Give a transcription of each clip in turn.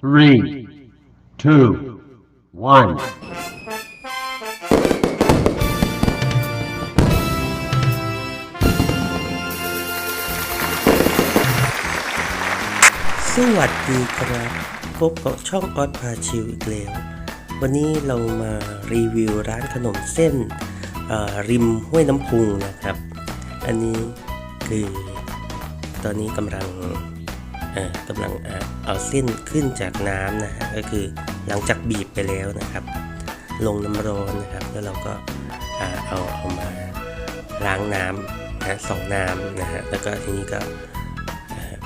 three, two, one. สวัสดีครับ พบกับช่องออสพาชิวอีกแล้ว วันนี้เรามารีวิวร้านขนมเส้นริมห้วยน้ำพุงนะครับ อันนี้คือตอนนี้กำลัง กำลังเอาเอาเส้นขึ้นจากน้ำนะฮะก็คือหลังจากบีบไปแล้วนะครับ ลงน้ำร้อนนะครับ แล้วเราก็อ่าเอาเอามาล้างน้ำนะสองน้ำนะฮะแล้วก็ทีนี้ก็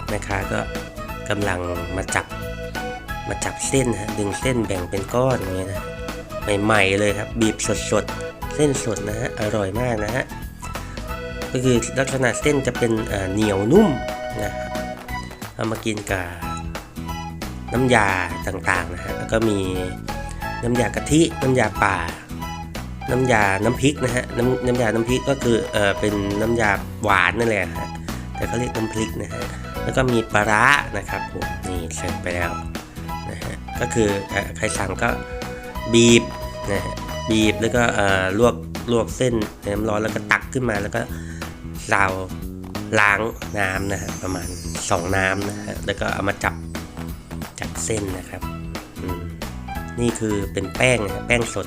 แม่ค้าก็กำลังมาจับมาจับเส้นฮะดึงเส้นแบ่งเป็นก้อนอย่างเงี้ยนะใหม่ๆเลยครับ บีบสดๆ เส้นสดนะฮะอร่อยมากนะฮะก็คือลักษณะเส้นจะเป็นเหนียวนุ่มนะครับ เอามากินกับน้ำยาต่างๆนะฮะแล้วก็มีน้ำยากะทิน้ำยาป่า น้ำยาน้ำพริกนะฮะน้ำน้ำยาน้ำพริกก็คือเออเป็นน้ำยาหวานนั่นแหละฮะแต่เขาเรียกน้ำพริกนะฮะแล้วก็มีปลาร้านะครับผมนี่เสร็จไปแล้วนะฮะก็คือใครสั่งก็บีบนะฮะบีบแล้วก็เอ่อลวกลวกเส้นในน้ำร้อนแล้วก็ตักขึ้นมาแล้วก็ซาว ล้างน้ำนะฮะประมาณ 2 น้ำนะฮะแล้วก็เอามาจับจับเส้นนะครับนี่คือเป็นแป้งนะแป้งสด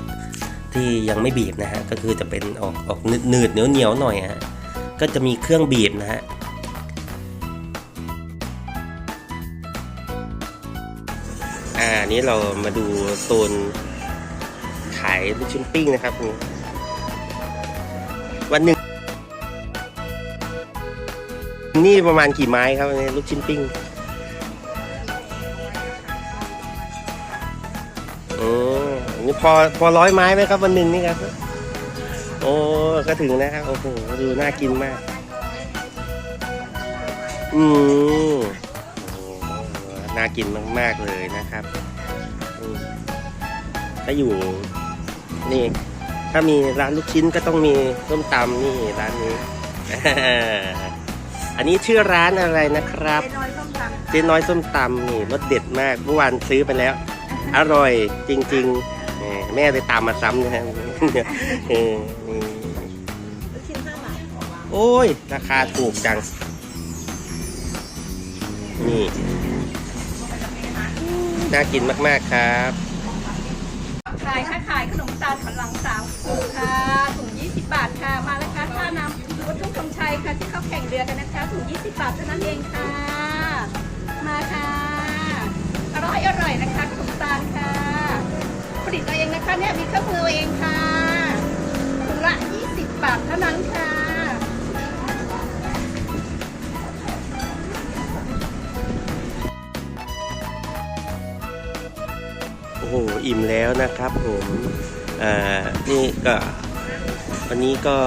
ที่ยังไม่บีบนะฮะก็คือจะเป็นออกออกหนืดเหนียวเหนียวหน่อยฮะก็จะมีเครื่องบีบนะฮะอ่านี้เรามาดูโซนขายลูกชิ้นปิ้งนะครับวันหนึ่ง นี่ประมาณกี่ไม้ครับเนี่ยลูกชิ้นปิ้งโอ้นี่พอพอร้อยไม้ไหมครับวันหนึ่งนี่ครับ โอ้ก็ถึงนะครับโอ้โหดูน่ากินมาก อืมโอ้น่ากินมาก ๆ เลยนะครับถ้าอยู่นี่ ถ้ามีร้านลูกชิ้นก็ต้องมีส้มตำนี่ร้านนี้ อันนี้ชื่อร้านอะไรนะครับ เจ๊น้อยส้มตำเจ๊น้อยส้มตำนี่รสเด็ดมากเมื่อวานซื้อไปแล้ว อร่อยจริงๆแหมแม่เลยตามมาซ้ำนะฮะเออนี่ลูกชิ้นห้าบาทโอ้ย ราคาถูกจัง นี่ น่ากินมากๆครับ ถุง 20 บาทเท่านั้นเองค่ะ มาค่ะ อร่อยอร่อยนะคะขนมตาลค่ะ ผลิตเราเองนะคะเนี่ยมีเครื่องมือเองค่ะถุงละ 20 บาทเท่านั้นค่ะโอ้โหอิ่มแล้วนะครับผมอ่านี่ก็วันนี้ก็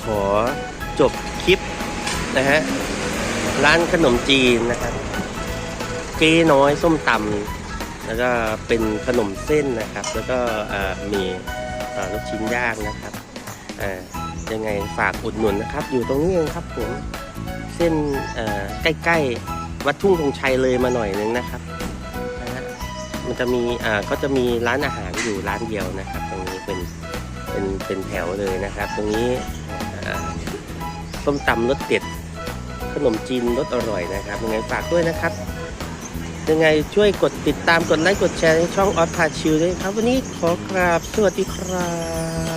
ขอจบคลิป นะฮะ ร้านขนมจีนนะครับ เจ๊น้อยส้มตำแล้วก็เป็นขนมเส้นนะครับ แล้วก็มีลูกชิ้นย่างนะครับอ่ายังไงฝากอุดหนุนนะครับ อยู่ตรงนี้เองครับผมเส้นใกล้ๆวัดทุ่งธงชัยเลยมาหน่อยนึงนะครับนะฮะมันจะมีอ่าก็จะมีร้านอาหารอยู่ร้านเดียวนะครับ ตรงนี้เป็นเป็นเป็นแถวเลยนะครับ ตรงนี้ส้มตำรสเด็ด ขนมจีนรสอร่อยนะครับยังไงฝากด้วยนะครับ ยังไงช่วยกดติดตามกดไลค์กดแชร์ให้ช่องออสพาชิลด้วยครับ วันนี้ขอกราบสวัสดีครับ